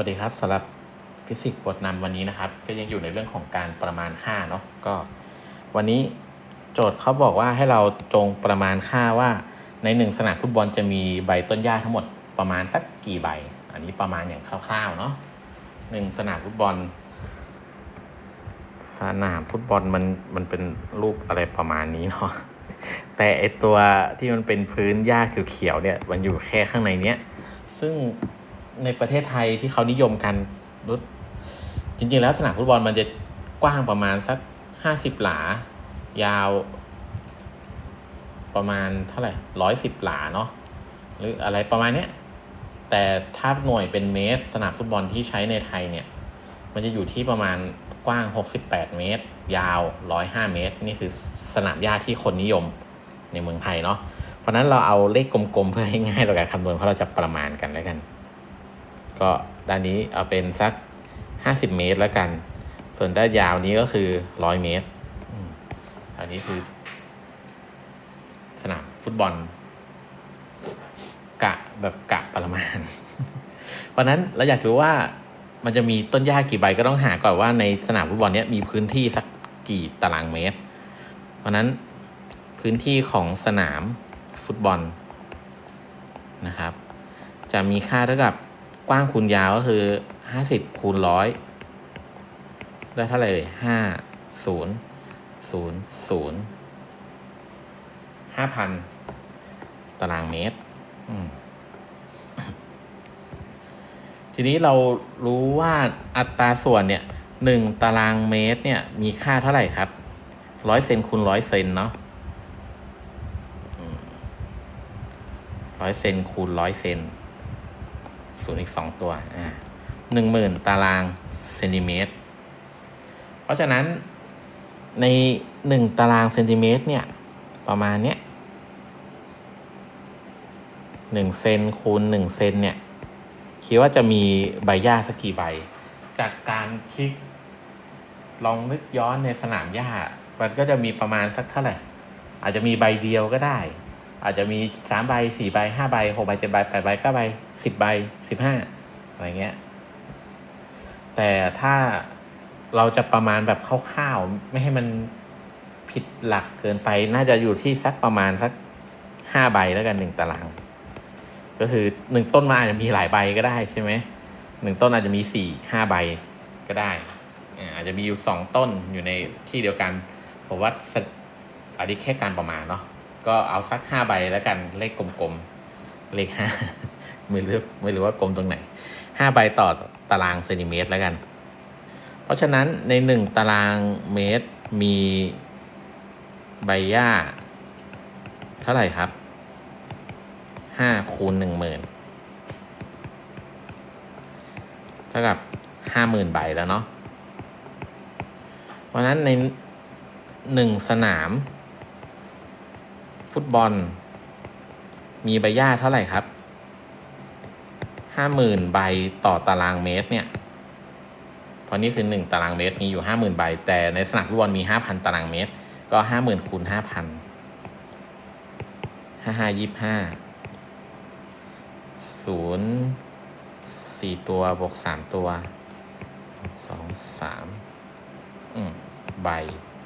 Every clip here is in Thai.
วัสดีครับสำหรับฟิสิกส์บทนำวันนี้นะครับ ก็ยังอยู่ในเรื่องของการประมาณค่าเนาะก็ วันนี้โจทย์เขาบอกว่าให้เราจงประมาณค่าว่าในหนึ่งสนามฟุตบอลจะมีใบต้นหญ้าทั้งหมดประมาณสักกี่ใบ อันนี้ประมาณอย่างคร่าวๆเนาะหนึ่งสนามฟุตบอล สนามฟุตบอลมันมันเป็นรูปอะไรประมาณนี้เนาะแต่ไอตัวที่มันเป็นพื้นหญ้าเขียวๆเนี่ย มันอยู่แค่ข้างในเนี้ยซึ่ง ในประเทศไทยที่เขานิยมกันรู้จริง ๆ แล้วสนามฟุตบอลมันจะกว้างประมาณสักห้าสิบหลา ยาว ประมาณเท่าไหร่ร้อยสิบหลาเนาะหรืออะไรประมาณเนี้ยแต่ถ้าหน่วยเป็นเมตร สนามฟุตบอลที่ใช้ในไทยเนี่ย มันจะอยู่ที่ประมาณกว้าง 68 เมตร ยาว 105 เมตร นี่คือสนามหญ้าที่คนนิยมในเมืองไทยเนาะเพราะฉะนั้นเราเอาเลขกลมๆเพื่อให้ง่ายต่อการคำนวณเพราะเราจะประมาณกันแล้วกัน ก็ด้านนี้เอาเป็นสัก 50 เมตรแล้วกัน ส่วนด้านยาวนี้ก็คือ 100 เมตร อันนี้คือ สนามฟุตบอล กะแบบกะประมาณ เพราะนั้นเราอยากรู้ว่ามันจะมีต้นหญ้ากี่ใบก็ต้องหาก่อนว่าในสนามฟุตบอลเนี้ยมีพื้นที่สักกี่ตารางเมตร เพราะนั้นพื้นที่ของสนามฟุตบอลนะครับ จะมีค่าเท่ากับ กว้างคูณยาวก็คือห้าสิบคูณร้อยได้เท่าไหร่ห้าศูนย์ศูนย์ศูนย์ห้าพันตารางเมตร ทีนี้เรารู้ว่าอัตราส่วนเนี่ยหนึ่งตารางเมตรเนี่ย มีค่าเท่าไหร่ครับร้อยเซนคูณร้อยเซนเนาะร้อยเซนคูณร้อยเซน ศูนย์อีกสองตัวอ่าหนึ่งหมื่นตารางเซนติเมตร เพราะฉะนั้นในหนึ่งตารางเซนติเมตรเนี่ย ประมาณเนี้ยหนึ่งเซนคูณหนึ่งเซนเนี่ย คิดว่าจะมีใบหญ้าสักกี่ใบ จากการที่ลองนึกย้อนในสนามหญ้า มันก็จะมีประมาณสักเท่าไหร่ อาจจะมีใบเดียวก็ได้ อาจจะมีสามใบสี่ใบห้าใบหกใบเจ็ดใบแปดใบเก้าใบสิบใบสิบห้าอะไรเงี้ย แต่ถ้าเราจะประมาณแบบคร่าวๆไม่ให้มันผิดหลักเกินไป น่าจะอยู่ที่สักประมาณสักห้าใบแล้วกันหนึ่งตาราง ก็คือหนึ่งต้นมาอาจจะมีหลายใบก็ได้ใช่ไหมหนึ่งต้นอาจจะมีสี่ห้าใบก็ได้อ่าอาจจะมีอยู่สองต้นอยู่ในที่เดียวกันผมว่าสอันนี้แค่การประมาณเนาะ ก็เอาสักห้าใบแล้วกันเลขกลมๆเลขห้าไม่รู้ไม่รู้ว่ากลมตรงไหนห้าใบต่อตารางเซนติเมตรแล้วกัน เพราะฉะนั้นในหนึ่งตารางเมตรมีใบหญ้า เท่าไหร่ครับห้าคูณหนึ่งหมื่นเท่ากับห้าหมื่นใบแล้วเนาะ เพราะฉะนั้นในหนึ่งสนาม ฟุตบอล มีใบหญ้าเท่าไหร่ครับห้าหมื่นใบต่อตารางเมตรเนี่ยเพราะนี่คือหนึ่งตารางเมตรมีอยู่ห้าหมื่นใบ แต่ในสนามฟุตบอลมีห้าพันตารางเมตร ก็ห้าหมื่นคูณห้าพันห้าห้ายี่ห้าศูนย์สี่ตัวบวกสามตัวสองสามอืมใบ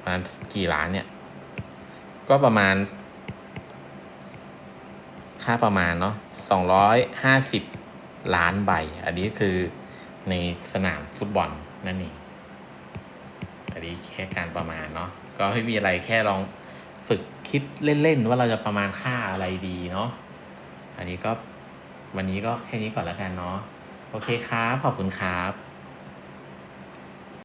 ประมาณกี่ล้านเนี่ย ก็ประมาณ ค่าประมาณเนาะสองร้อยห้าสิบล้านใบ อันนี้คือในสนามฟุตบอลนั่นเอง อันนี้แค่การประมาณเนาะ ก็ไม่มีอะไรแค่ลองฝึกคิดเล่น ๆ ว่าเราจะประมาณค่าอะไรดีเนาะ อันนี้ก็วันนี้ก็แค่นี้ก่อนแล้วกันเนาะ โอเคครับ ขอบคุณครับ